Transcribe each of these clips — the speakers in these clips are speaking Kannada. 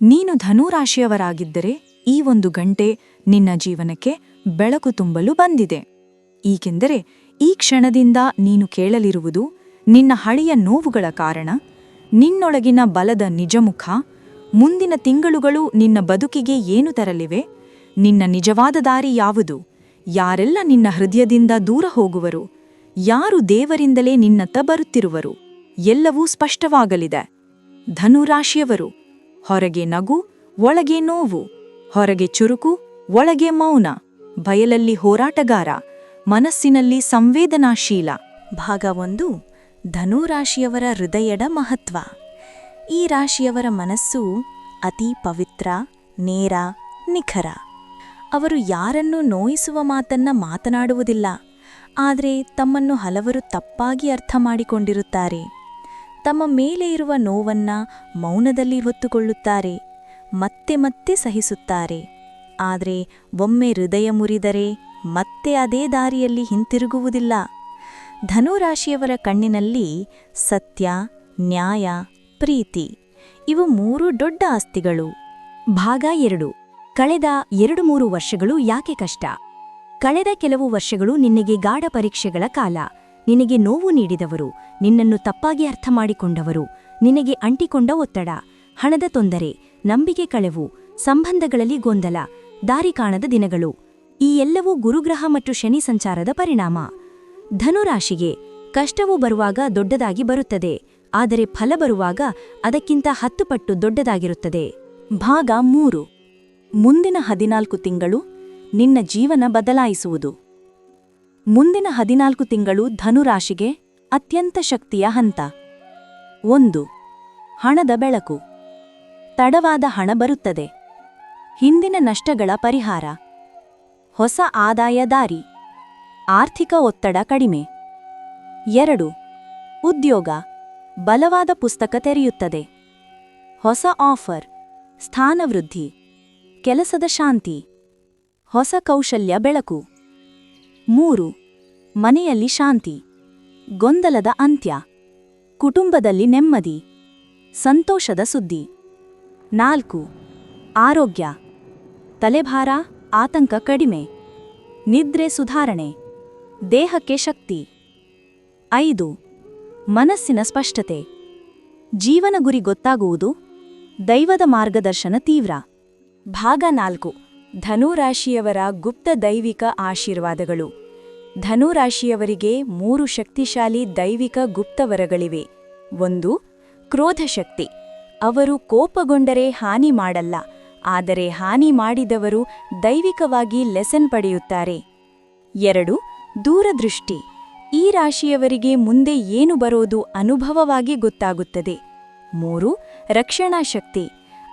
ನೀನು ಧನುರಾಶಿಯವರಾಗಿದ್ದರೆ ಈ ಒಂದು ಗಂಟೆ ನಿನ್ನ ಜೀವನಕ್ಕೆ ಬೆಳಕು ತುಂಬಲು ಬಂದಿದೆ. ಏಕೆಂದರೆ ಈ ಕ್ಷಣದಿಂದ ನೀನು ಕೇಳಲಿರುವುದು ನಿನ್ನ ಹಳೆಯ ನೋವುಗಳ ಕಾರಣ, ನಿನ್ನೊಳಗಿನ ಬಲದ ನಿಜಮುಖ, ಮುಂದಿನ ತಿಂಗಳುಗಳು ನಿನ್ನ ಬದುಕಿಗೆ ಏನು ತರಲಿವೆ, ನಿನ್ನ ನಿಜವಾದ ದಾರಿ ಯಾವುದು, ಯಾರೆಲ್ಲ ನಿನ್ನ ಹೃದಯದಿಂದ ದೂರ ಹೋಗುವರು, ಯಾರು ದೇವರಿಂದಲೇ ನಿನ್ನತ್ತ ಬರುತ್ತಿರುವರು, ಎಲ್ಲವೂ ಸ್ಪಷ್ಟವಾಗಲಿದೆ. ಧನುರಾಶಿಯವರು ಹೊರಗೆ ನಗು, ಒಳಗೆ ನೋವು, ಹೊರಗೆ ಚುರುಕು, ಒಳಗೆ ಮೌನ, ಬಯಲಲ್ಲಿ ಹೋರಾಟಗಾರ, ಮನಸ್ಸಿನಲ್ಲಿ ಸಂವೇದನಾಶೀಲ. ಭಾಗ ಒಂದು ಧನುರಾಶಿಯವರ ಹೃದಯದ ಮಹತ್ವ. ಈ ರಾಶಿಯವರ ಮನಸ್ಸು ಅತಿ ಪವಿತ್ರ, ನೇರ, ನಿಖರ. ಅವರು ಯಾರನ್ನು ನೋಯಿಸುವ ಮಾತನ್ನ ಮಾತನಾಡುವುದಿಲ್ಲ, ಆದರೆ ತಮ್ಮನ್ನು ಹಲವರು ತಪ್ಪಾಗಿ ಅರ್ಥ ಮಾಡಿಕೊಂಡಿರುತ್ತಾರೆ. ತಮ್ಮ ಮೇಲೆ ಇರುವ ನೋವನ್ನ ಮೌನದಲ್ಲಿ ಹೊತ್ತುಕೊಳ್ಳುತ್ತಾರೆ, ಮತ್ತೆ ಮತ್ತೆ ಸಹಿಸುತ್ತಾರೆ. ಆದರೆ ಒಮ್ಮೆ ಹೃದಯ ಮುರಿದರೆ ಮತ್ತೆ ಅದೇ ದಾರಿಯಲ್ಲಿ ಹಿಂತಿರುಗುವುದಿಲ್ಲ. ಧನುರಾಶಿಯವರ ಕಣ್ಣಿನಲ್ಲಿ ಸತ್ಯ, ನ್ಯಾಯ, ಪ್ರೀತಿ ಇವು ಮೂರು ದೊಡ್ಡ ಆಸ್ತಿಗಳು. ಭಾಗ ಎರಡು. ಕಳೆದ ಎರಡು ಮೂರು ವರ್ಷಗಳು ಯಾಕೆ ಕಷ್ಟ? ಕಳೆದ ಕೆಲವು ವರ್ಷಗಳು ನಿನಗೆ ಗಾಢ ಪರೀಕ್ಷೆಗಳ ಕಾಲ. ನಿನಗೆ ನೋವು ನೀಡಿದವರು, ನಿನ್ನನ್ನು ತಪ್ಪಾಗಿ ಅರ್ಥ ಮಾಡಿಕೊಂಡವರು ನಿನಗೆ ಅಂಟಿಕೊಂಡ ಒತ್ತಡ, ಹಣದ ತೊಂದರೆ, ನಂಬಿಕೆ ಕಳೆವು, ಸಂಬಂಧಗಳಲ್ಲಿ ಗೊಂದಲ, ದಾರಿ ಕಾಣದ ದಿನಗಳು, ಈ ಎಲ್ಲವೂ ಗುರುಗ್ರಹ ಮತ್ತು ಶನಿ ಸಂಚಾರದ ಪರಿಣಾಮ. ಧನುರಾಶಿಗೆ ಕಷ್ಟವು ಬರುವಾಗ ದೊಡ್ಡದಾಗಿ ಬರುತ್ತದೆ, ಆದರೆ ಫಲ ಬರುವಾಗ ಅದಕ್ಕಿಂತ ಹತ್ತು ಪಟ್ಟು ದೊಡ್ಡದಾಗಿರುತ್ತದೆ. ಭಾಗ ಮೂರು. ಮುಂದಿನ ಹದಿನಾಲ್ಕು ತಿಂಗಳು ನಿನ್ನ ಜೀವನ ಬದಲಾಯಿಸುವುದು. ಮುಂದಿನ ಹದಿನಾಲ್ಕು ತಿಂಗಳು ಧನುರಾಶಿಗೆ ಅತ್ಯಂತ ಶಕ್ತಿಯ ಹಂತ. ಒಂದು. ಹಣದ ಬೆಳಕು. ತಡವಾದ ಹಣ ಬರುತ್ತದೆ. ಹಿಂದಿನ ನಷ್ಟಗಳ ಪರಿಹಾರ. ಹೊಸ ಆದಾಯ ದಾರಿ. ಆರ್ಥಿಕ ಒತ್ತಡ ಕಡಿಮೆ. ಎರಡು. ಉದ್ಯೋಗ. ಬಲವಾದ ಪುಸ್ತಕ ತೆರೆಯುತ್ತದೆ. ಹೊಸ ಆಫರ್. ಸ್ಥಾನವೃದ್ಧಿ ಕೆಲಸದ ಶಾಂತಿ. ಹೊಸ ಕೌಶಲ್ಯ ಬೆಳಕು. ಮೂರು. ಮನೆಯಲ್ಲಿ ಶಾಂತಿ, ಗೊಂದಲದ ಅಂತ್ಯ, ಕುಟುಂಬದಲ್ಲಿ ನೆಮ್ಮದಿ, ಸಂತೋಷದ ಸುದ್ದಿ. ನಾಲ್ಕು, ಆರೋಗ್ಯ, ತಲೆಭಾರ, ಆತಂಕ ಕಡಿಮೆ, ನಿದ್ರೆ ಸುಧಾರಣೆ, ದೇಹಕ್ಕೆ ಶಕ್ತಿ. ಐದು, ಮನಸ್ಸಿನ ಸ್ಪಷ್ಟತೆ, ಜೀವನ ಗುರಿ ಗೊತ್ತಾಗುವುದು, ದೈವದ ಮಾರ್ಗದರ್ಶನ ತೀವ್ರ. ಭಾಗ ನಾಲ್ಕು, ಧನುರಾಶಿಯವರ ಗುಪ್ತ ದೈವಿಕ ಆಶೀರ್ವಾದಗಳು. ಧನುರಾಶಿಯವರಿಗೆ ಮೂರು ಶಕ್ತಿಶಾಲಿ ದೈವಿಕ ಗುಪ್ತವರಗಳಿವೆ. ಒಂದು, ಕ್ರೋಧಶಕ್ತಿ. ಅವರು ಕೋಪಗೊಂಡರೆ ಹಾನಿ ಮಾಡಲ್ಲ, ಆದರೆ ಹಾನಿ ಮಾಡಿದವರು ದೈವಿಕವಾಗಿ ಲೆಸನ್ ಪಡೆಯುತ್ತಾರೆ. ಎರಡು, ದೂರದೃಷ್ಟಿ. ಈ ರಾಶಿಯವರಿಗೆ ಮುಂದೆ ಏನು ಬರೋದು ಅನುಭವವಾಗಿ ಗೊತ್ತಾಗುತ್ತದೆ. ಮೂರು ರಕ್ಷಣಾ ಶಕ್ತಿ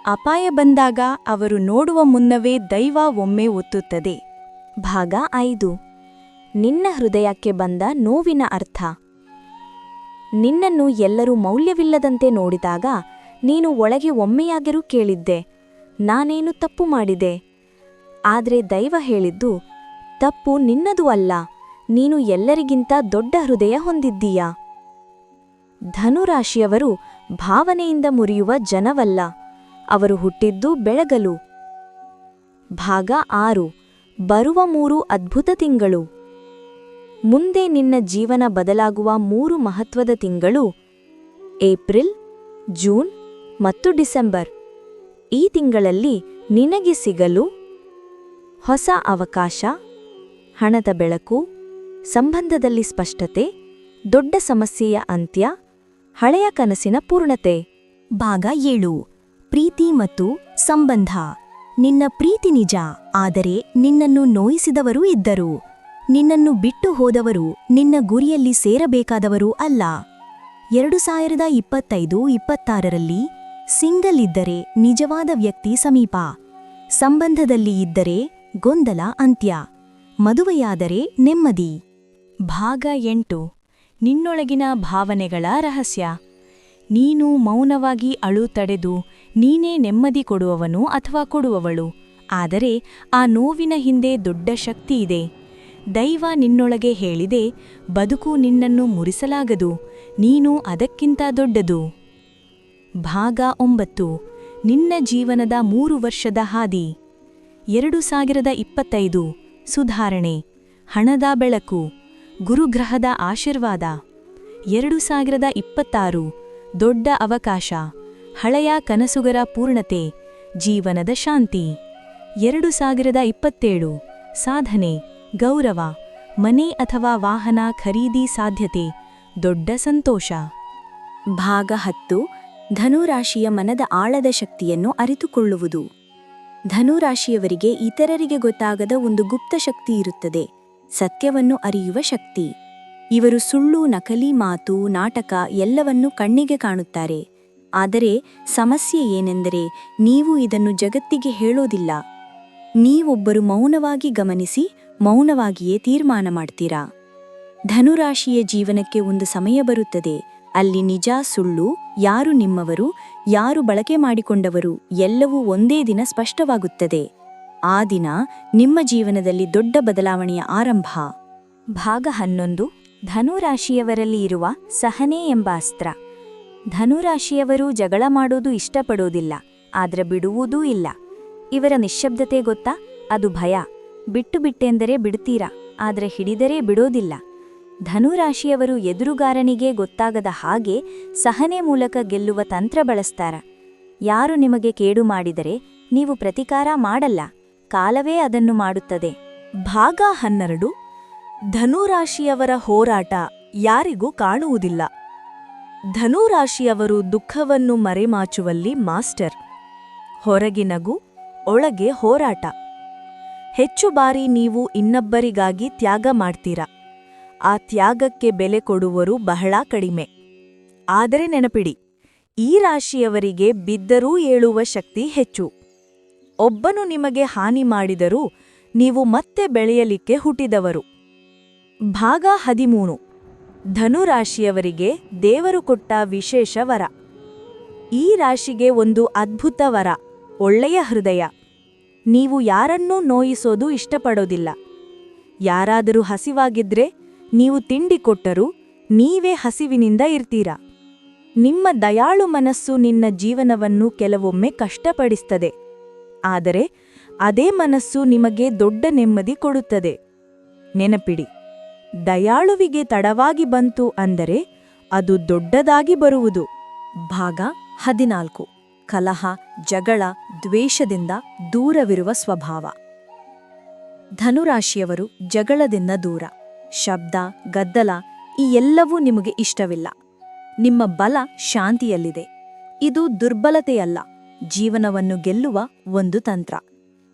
ಅಪಾಯ ಬಂದಾಗ ಅವರು ನೋಡುವ ಮುನ್ನವೇ ದೈವ ಒಮ್ಮೆ ಒತ್ತುತ್ತದೆ. ಭಾಗ ಐದು. ನಿನ್ನ ಹೃದಯಕ್ಕೆ ಬಂದ ನೋವಿನ ಅರ್ಥ. ನಿನ್ನನ್ನು ಎಲ್ಲರೂ ಮೌಲ್ಯವಿಲ್ಲದಂತೆ ನೋಡಿದಾಗ ನೀನು ಒಳಗೆ ಒಮ್ಮೆಯಾಗಿರೂ ಕೇಳಿದ್ದೆ, ನಾನೇನು ತಪ್ಪು ಮಾಡಿದೆ? ಆದರೆ ದೈವ ಹೇಳಿದ್ದು, ತಪ್ಪು ನಿನ್ನದು ಅಲ್ಲ, ನೀನು ಎಲ್ಲರಿಗಿಂತ ದೊಡ್ಡ ಹೃದಯ ಹೊಂದಿದ್ದೀಯ? ಧನುರಾಶಿಯವರು ಭಾವನೆಯಿಂದ ಮುರಿಯುವ ಜನವಲ್ಲ, ಅವರು ಹುಟ್ಟಿದ್ದು ಬೆಳಗಲು. ಭಾಗ ಆರು, ಬರುವ ಮೂರು ಅದ್ಭುತ ತಿಂಗಳು. ಮುಂದೆ ನಿನ್ನ ಜೀವನ ಬದಲಾಗುವ ಮೂರು ಮಹತ್ವದ ತಿಂಗಳು ಏಪ್ರಿಲ್, ಜೂನ್ ಮತ್ತು ಡಿಸೆಂಬರ್. ಈ ತಿಂಗಳಲ್ಲಿ ನಿನಗೆ ಸಿಗಲು ಹೊಸ ಅವಕಾಶ, ಹಣದ ಬೆಳಕು, ಸಂಬಂಧದಲ್ಲಿ ಸ್ಪಷ್ಟತೆ, ದೊಡ್ಡ ಸಮಸ್ಯೆಯ ಅಂತ್ಯ, ಹಳೆಯ ಕನಸಿನ ಪೂರ್ಣತೆ. ಭಾಗ ಏಳು, ಪ್ರೀತಿ ಮತ್ತು ಸಂಬಂಧ. ನಿನ್ನ ಪ್ರೀತಿ ನಿಜ, ಆದರೆ ನಿನ್ನನ್ನು ನೋಯಿಸಿದವರೂ ಇದ್ದರು. ನಿನ್ನನ್ನು ಬಿಟ್ಟು ಹೋದವರು ನಿನ್ನ ಗುರಿಯಲ್ಲಿ ಸೇರಬೇಕಾದವರು ಅಲ್ಲ. ಎರಡು ಸಾವಿರದ ಇಪ್ಪತ್ತೈದು ಇಪ್ಪತ್ತಾರರಲ್ಲಿ ಸಿಂಗಲ್ ಇದ್ದರೆ ನಿಜವಾದ ವ್ಯಕ್ತಿ ಸಮೀಪ, ಸಂಬಂಧದಲ್ಲಿ ಇದ್ದರೆ ಗೊಂದಲ ಅಂತ್ಯ, ಮದುವೆಯಾದರೆ ನೆಮ್ಮದಿ. ಭಾಗ ಎಂಟು. ನಿನ್ನೊಳಗಿನ ಭಾವನೆಗಳ ರಹಸ್ಯ. ನೀನು ಮೌನವಾಗಿ ಅಳು ತಡೆದು ನೀನೇ ನೆಮ್ಮದಿ ಕೊಡುವವನು ಅಥವಾ ಕೊಡುವವಳು, ಆದರೆ ಆ ನೋವಿನ ಹಿಂದೆ ದೊಡ್ಡ ಶಕ್ತಿ ಇದೆ. ದೈವ ನಿನ್ನೊಳಗೆ ಹೇಳಿದೆ, ಬದುಕು ನಿನ್ನನ್ನು ಮುರಿಸಲಾಗದು, ನೀನು ಅದಕ್ಕಿಂತ ದೊಡ್ಡದು. ಭಾಗ ಒಂಬತ್ತು, ನಿನ್ನ ಜೀವನದ ಮೂರು ವರ್ಷದ ಹಾದಿ. ಎರಡು ಸಾವಿರದ ಇಪ್ಪತ್ತೈದು, ಸುಧಾರಣೆ, ಹಣದ ಬೆಳಕು, ಗುರುಗ್ರಹದ ಆಶೀರ್ವಾದ. ಎರಡು ಸಾವಿರದ ಇಪ್ಪತ್ತಾರು, ದೊಡ್ಡ ಅವಕಾಶ, ಹಳೆಯ ಕನಸುಗರ ಪೂರ್ಣತೆ, ಜೀವನದ ಶಾಂತಿ. ಎರಡು ಸಾವಿರದ ಇಪ್ಪತ್ತೇಳು, ಸಾಧನೆ. ಗೌರವ, ಮನೆ ಅಥವಾ ವಾಹನ ಖರೀದಿ ಸಾಧ್ಯತೆ, ದೊಡ್ಡ ಸಂತೋಷ. ಭಾಗ ಹತ್ತು, ಧನುರಾಶಿಯ ಮನದ ಆಳದ ಶಕ್ತಿಯನ್ನು ಅರಿತುಕೊಳ್ಳುವುದು. ಧನುರಾಶಿಯವರಿಗೆ ಇತರರಿಗೆ ಗೊತ್ತಾಗದ ಒಂದು ಗುಪ್ತ ಶಕ್ತಿ ಇರುತ್ತದೆ, ಸತ್ಯವನ್ನು ಅರಿಯುವ ಶಕ್ತಿ. ಇವರು ಸುಳ್ಳು, ನಕಲಿ, ಮಾತು, ನಾಟಕ ಎಲ್ಲವನ್ನೂ ಕಣ್ಣಿಗೆ ಕಾಣುತ್ತಾರೆ. ಆದರೆ ಸಮಸ್ಯೆ ಏನೆಂದರೆ ನೀವು ಇದನ್ನು ಜಗತ್ತಿಗೆ ಹೇಳೋದಿಲ್ಲ. ನೀವೊಬ್ಬರು ಮೌನವಾಗಿ ಗಮನಿಸಿ ಮೌನವಾಗಿಯೇ ತೀರ್ಮಾನ ಮಾಡ್ತೀರಾ? ಧನುರಾಶಿಯ ಜೀವನಕ್ಕೆ ಒಂದು ಸಮಯ ಬರುತ್ತದೆ. ಅಲ್ಲಿ ನಿಜ, ಸುಳ್ಳು, ಯಾರು ನಿಮ್ಮವರು, ಯಾರು ಬಳಕೆ ಮಾಡಿಕೊಂಡವರು ಎಲ್ಲವೂ ಒಂದೇ ದಿನ ಸ್ಪಷ್ಟವಾಗುತ್ತದೆ. ಆ ದಿನ ನಿಮ್ಮ ಜೀವನದಲ್ಲಿ ದೊಡ್ಡ ಬದಲಾವಣೆಯ ಆರಂಭ. ಭಾಗ ಹನ್ನೊಂದು, ಧನುರಾಶಿಯವರಲ್ಲಿ ಇರುವ ಸಹನೆ ಎಂಬ ಅಸ್ತ್ರ. ಧನುರಾಶಿಯವರು ಜಗಳ ಮಾಡೋದು ಇಷ್ಟಪಡೋದಿಲ್ಲ, ಆದ್ರೆ ಬಿಡುವುದೂ ಇಲ್ಲ. ಇವರ ನಿಶ್ಶಬ್ದತೆ ಗೊತ್ತಾ? ಅದು ಭಯ. ಬಿಟ್ಟು ಬಿಟ್ಟೆಂದರೆ ಬಿಡ್ತೀರಾ ಆದರೆ ಹಿಡಿದರೆ ಬಿಡೋದಿಲ್ಲ. ಧನುರಾಶಿಯವರು ಎದುರುಗಾರನಿಗೆ ಗೊತ್ತಾಗದ ಹಾಗೆ ಸಹನೆ ಮೂಲಕ ಗೆಲ್ಲುವ ತಂತ್ರ ಬಳಸ್ತಾರ. ಯಾರು ನಿಮಗೆ ಕೇಡು ಮಾಡಿದರೆ ನೀವು ಪ್ರತಿಕಾರ ಮಾಡಲ್ಲ. ಕಾಲವೇ ಅದನ್ನು ಮಾಡುತ್ತದೆ. ಭಾಗ ಹನ್ನೆರಡು. ಧನುರಾಶಿಯವರ ಹೋರಾಟ ಯಾರಿಗೂ ಕಾಣುವುದಿಲ್ಲ. ಧನುರಾಶಿಯವರು ದುಃಖವನ್ನು ಮರೆಮಾಚುವಲ್ಲಿ ಮಾಸ್ಟರ್. ಹೊರಗಿನಗು ಒಳಗೆ ಹೋರಾಟ. ಹೆಚ್ಚು ಬಾರಿ ನೀವು ಇನ್ನೊಬ್ಬರಿಗಾಗಿ ತ್ಯಾಗ ಮಾಡ್ತೀರಾ? ಆ ತ್ಯಾಗಕ್ಕೆ ಬೆಲೆ ಕೊಡುವರು ಬಹಳ ಕಡಿಮೆ. ಆದರೆ ನೆನಪಿಡಿ, ಈ ರಾಶಿಯವರಿಗೆ ಬಿದ್ದರೂ ಏಳುವ ಶಕ್ತಿ ಹೆಚ್ಚು. ಒಬ್ಬನು ನಿಮಗೆ ಹಾನಿ ಮಾಡಿದರೂ ನೀವು ಮತ್ತೆ ಬೆಳೆಯಲಿಕ್ಕೆ ಹುಟ್ಟಿದವರು. ಭಾಗ ಹದಿಮೂರು. ಧನುರಾಶಿಯವರಿಗೆ ದೇವರು ಕೊಟ್ಟ ವಿಶೇಷ ವರ. ಈ ರಾಶಿಗೆ ಒಂದು ಅದ್ಭುತ ವರ, ಒಳ್ಳೆಯ ಹೃದಯ. ನೀವು ಯಾರನ್ನೂ ನೋಯಿಸೋದು ಇಷ್ಟಪಡೋದಿಲ್ಲ. ಯಾರಾದರೂ ಹಸಿವಾಗಿದ್ರೆ ನೀವು ತಿಂಡಿ ಕೊಟ್ಟರೂ ನೀವೇ ಹಸಿವಿನಿಂದ ಇರ್ತೀರಾ. ನಿಮ್ಮ ದಯಾಳು ಮನಸ್ಸು ನಿನ್ನ ಜೀವನವನ್ನು ಕೆಲವೊಮ್ಮೆ ಕಷ್ಟಪಡಿಸ್ತದೆ. ಆದರೆ ಅದೇ ಮನಸ್ಸು ನಿಮಗೆ ದೊಡ್ಡ ನೆಮ್ಮದಿ ಕೊಡುತ್ತದೆ. ನೆನಪಿಡಿ, ದಯಾಳುವಿಗೆ ತಡವಾಗಿ ಬಂತು ಅಂದರೆ ಅದು ದೊಡ್ಡದಾಗಿ ಬರುವುದು. ಭಾಗ ಹದಿನಾಲ್ಕು. ಕಲಹ, ಜಗಳ, ದ್ವೇಷದಿಂದ ದೂರವಿರುವ ಸ್ವಭಾವ. ಧನುರಾಶಿಯವರು ಜಗಳದಿಂದ ದೂರ. ಶಬ್ದ, ಗದ್ದಲ ಈ ಎಲ್ಲವೂ ನಿಮಗೆ ಇಷ್ಟವಿಲ್ಲ. ನಿಮ್ಮ ಬಲ ಶಾಂತಿಯಲ್ಲಿದೆ. ಇದು ದುರ್ಬಲತೆಯಲ್ಲ. ಜೀವನವನ್ನು ಗೆಲ್ಲುವ ಒಂದು ತಂತ್ರ.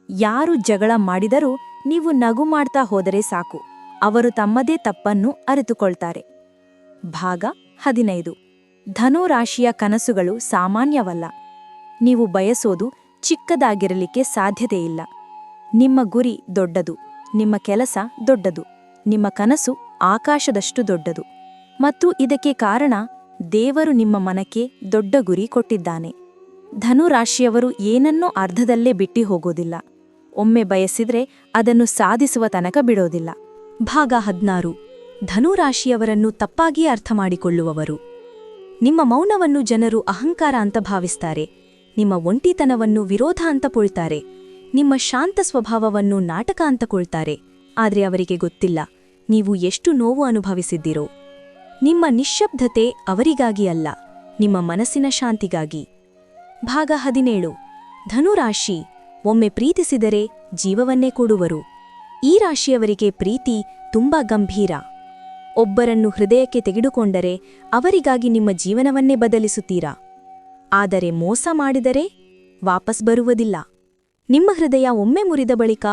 ಯಾರು ಜಗಳ ಮಾಡಿದರೂ ನೀವು ನಗು ಮಾಡ್ತಾ ಹೋದರೆ ಸಾಕು. ಅವರು ತಮ್ಮದೇ ತಪ್ಪನ್ನು ಅರಿತುಕೊಳ್ತಾರೆ. ಭಾಗ ಹದಿನೈದು. ಧನುರಾಶಿಯ ಕನಸುಗಳು ಸಾಮಾನ್ಯವಲ್ಲ. ನೀವು ಬಯಸೋದು ಚಿಕ್ಕದಾಗಿರಲಿಕ್ಕೆ ಸಾಧ್ಯತೆಯಿಲ್ಲ ನಿಮ್ಮ ಗುರಿ ದೊಡ್ಡದು, ನಿಮ್ಮ ಕೆಲಸ ದೊಡ್ಡದು, ನಿಮ್ಮ ಕನಸು ಆಕಾಶದಷ್ಟು ದೊಡ್ಡದು. ಮತ್ತು ಇದಕ್ಕೆ ಕಾರಣ ದೇವರು ನಿಮ್ಮ ಮನಕ್ಕೆ ದೊಡ್ಡ ಗುರಿ ಕೊಟ್ಟಿದ್ದಾನೆ. ಧನುರಾಶಿಯವರು ಏನನ್ನೂ ಅರ್ಧದಲ್ಲೇ ಬಿಟ್ಟಿ ಹೋಗೋದಿಲ್ಲ. ಒಮ್ಮೆ ಬಯಸಿದ್ರೆ ಅದನ್ನು ಸಾಧಿಸುವ ತನಕ ಬಿಡೋದಿಲ್ಲ. ಭಾಗ ಹದ್ನಾರು. ಧನುರಾಶಿಯವರನ್ನು ತಪ್ಪಾಗಿ ಅರ್ಥ ಮಾಡಿಕೊಳ್ಳುವವರು ನಿಮ್ಮ ಮೌನವನ್ನು ಜನರು ಅಹಂಕಾರ ಅಂತ ಭಾವಿಸ್ತಾರೆ. ನಿಮ್ಮ ಒಂಟಿತನವನ್ನು ವಿರೋಧ ಅಂತ ಪೊಳ್ತಾರೆ. ನಿಮ್ಮ ಶಾಂತ ಸ್ವಭಾವವನ್ನು ನಾಟಕ ಅಂತ ಕೊಳ್ತಾರೆ. ಆದ್ರೆ ಅವರಿಗೆ ಗೊತ್ತಿಲ್ಲ, ನೀವು ಎಷ್ಟು ನೋವು ಅನುಭವಿಸಿದ್ದೀರೋ. ನಿಮ್ಮ ನಿಶ್ಶಬ್ದತೆ ಅವರಿಗಾಗಿ ಅಲ್ಲ, ನಿಮ್ಮ ಮನಸ್ಸಿನ ಶಾಂತಿಗಾಗಿ. ಭಾಗ ಹದಿನೇಳು. ಧನುರಾಶಿ, ಒಮ್ಮೆ ಪ್ರೀತಿಸಿದರೆ ಜೀವವನ್ನೇ ಕೊಡುವರು. ಈ ರಾಶಿಯವರಿಗೆ ಪ್ರೀತಿ ತುಂಬಾ ಗಂಭೀರ. ಒಬ್ಬರನ್ನು ಹೃದಯಕ್ಕೆ ತೆಗೆದುಕೊಂಡರೆ ಅವರಿಗಾಗಿ ನಿಮ್ಮ ಜೀವನವನ್ನೇ ಬದಲಿಸುತ್ತೀರಾ? ಆದರೆ ಮೋಸ ಮಾಡಿದರೆ ವಾಪಸ್ ಬರುವುದಿಲ್ಲ. ನಿಮ್ಮ ಹೃದಯ ಒಮ್ಮೆ ಮುರಿದ ಬಳಿಕ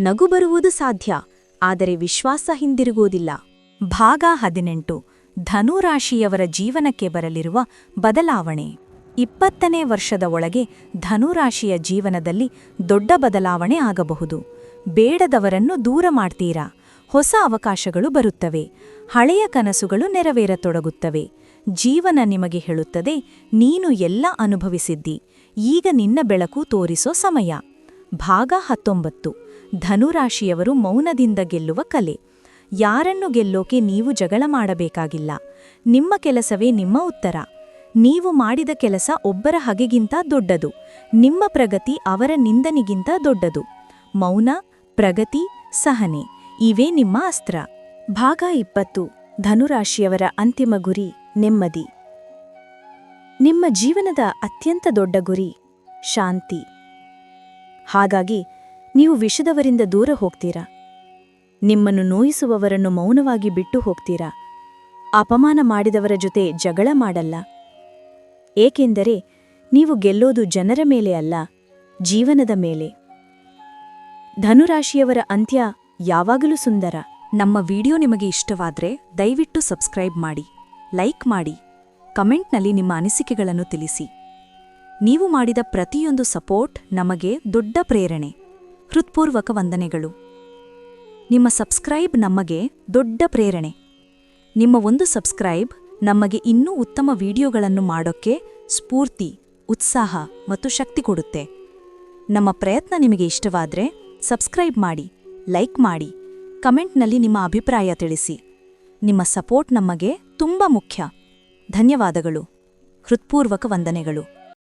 ನಗು ಬರುವುದು ಸಾಧ್ಯ, ಆದರೆ ವಿಶ್ವಾಸ ಹಿಂದಿರುಗುವುದಿಲ್ಲ. ಭಾಗ ಹದಿನೆಂಟು. ಧನುರಾಶಿಯವರ ಜೀವನಕ್ಕೆ ಬರಲಿರುವ ಬದಲಾವಣೆ. ಇಪ್ಪತ್ತನೇ ವರ್ಷದ ಒಳಗೆ ಧನುರಾಶಿಯ ಜೀವನದಲ್ಲಿ ದೊಡ್ಡ ಬದಲಾವಣೆ ಆಗಬಹುದು. ಬೇಡದವರನ್ನು ದೂರ ಮಾಡ್ತೀರಾ? ಹೊಸ ಅವಕಾಶಗಳು ಬರುತ್ತವೆ. ಹಳೆಯ ಕನಸುಗಳು ನೆರವೇರತೊಡಗುತ್ತವೆ. ಜೀವನ ನಿಮಗೆ ಹೇಳುತ್ತದೆ, ನೀನು ಎಲ್ಲ ಅನುಭವಿಸಿದ್ದಿ. ಈಗ ನಿನ್ನ ಬೆಳಕು ತೋರಿಸೋ ಸಮಯ. ಭಾಗ ಹತ್ತೊಂಬತ್ತು. ಧನುರಾಶಿಯವರು ಮೌನದಿಂದ ಗೆಲ್ಲುವ ಕಲೆ. ಯಾರನ್ನು ಗೆಲ್ಲೋಕೆ ನೀವು ಜಗಳ ಮಾಡಬೇಕಾಗಿಲ್ಲ. ನಿಮ್ಮ ಕೆಲಸವೇ ನಿಮ್ಮ ಉತ್ತರ. ನೀವು ಮಾಡಿದ ಕೆಲಸ ಒಬ್ಬರ ಹಗೆಗಿಂತ ದೊಡ್ಡದು. ನಿಮ್ಮ ಪ್ರಗತಿ ಅವರ ನಿಂದನಿಗಿಂತ ದೊಡ್ಡದು. ಮೌನ, ಪ್ರಗತಿ, ಸಹನೆ, ಇವೇ ನಿಮ್ಮ ಅಸ್ತ್ರ. ಭಾಗ ಇಪ್ಪತ್ತು. ಧನುರಾಶಿಯವರ ಅಂತಿಮ ಗುರಿ. ನೆಮ್ಮದಿ. ನಿಮ್ಮ ಜೀವನದ ಅತ್ಯಂತ ದೊಡ್ಡ ಗುರಿ ಶಾಂತಿ. ಹಾಗಾಗಿ ನೀವು ವಿಷದವರಿಂದ ದೂರ ಹೋಗ್ತೀರಾ. ನಿಮ್ಮನ್ನು ನೋಯಿಸುವವರನ್ನು ಮೌನವಾಗಿ ಬಿಟ್ಟು ಹೋಗ್ತೀರಾ. ಅಪಮಾನ ಮಾಡಿದವರ ಜೊತೆ ಜಗಳ ಮಾಡಲ್ಲ. ಏಕೆಂದರೆ ನೀವು ಗೆಲ್ಲೋದು ಜನರ ಮೇಲೆ ಅಲ್ಲ, ಜೀವನದ ಮೇಲೆ. ಧನುರಾಶಿಯವರ ಅಂತ್ಯ ಯಾವಾಗಲೂ ಸುಂದರ. ನಮ್ಮ ವಿಡಿಯೋ ನಿಮಗೆ ಇಷ್ಟವಾದ್ರೆ ದಯವಿಟ್ಟು ಸಬ್ಸ್ಕ್ರೈಬ್ ಮಾಡಿ. ಲೈಕ್ ಮಾಡಿ, ಕಮೆಂಟ್ನಲ್ಲಿ ನಿಮ್ಮ ಅನಿಸಿಕೆಗಳನ್ನು ತಿಳಿಸಿ. ನೀವು ಮಾಡಿದ ಪ್ರತಿಯೊಂದು ಸಪೋರ್ಟ್ ನಮಗೆ ದೊಡ್ಡ ಪ್ರೇರಣೆ. ಹೃತ್ಪೂರ್ವಕ ವಂದನೆಗಳು. ನಿಮ್ಮ ಸಬ್ಸ್ಕ್ರೈಬ್ ನಮಗೆ ದೊಡ್ಡ ಪ್ರೇರಣೆ. ನಿಮ್ಮ ಒಂದು ಸಬ್ಸ್ಕ್ರೈಬ್ ನಮಗೆ ಇನ್ನೂ ಉತ್ತಮ ವಿಡಿಯೋಗಳನ್ನು ಮಾಡೋಕ್ಕೆ ಸ್ಫೂರ್ತಿ, ಉತ್ಸಾಹ ಮತ್ತು ಶಕ್ತಿ ಕೊಡುತ್ತೆ. ನಮ್ಮ ಪ್ರಯತ್ನ ನಿಮಗೆ ಇಷ್ಟವಾದರೆ ಸಬ್ಸ್ಕ್ರೈಬ್ ಮಾಡಿ, ಲೈಕ್ ಮಾಡಿ, ಕಮೆಂಟ್ನಲ್ಲಿ ನಿಮ್ಮ ಅಭಿಪ್ರಾಯ ತಿಳಿಸಿ. ನಿಮ್ಮ ಸಪೋರ್ಟ್ ನಮಗೆ ತುಂಬ ಮುಖ್ಯ. ಧನ್ಯವಾದಗಳು. ಹೃತ್ಪೂರ್ವಕ ವಂದನೆಗಳು.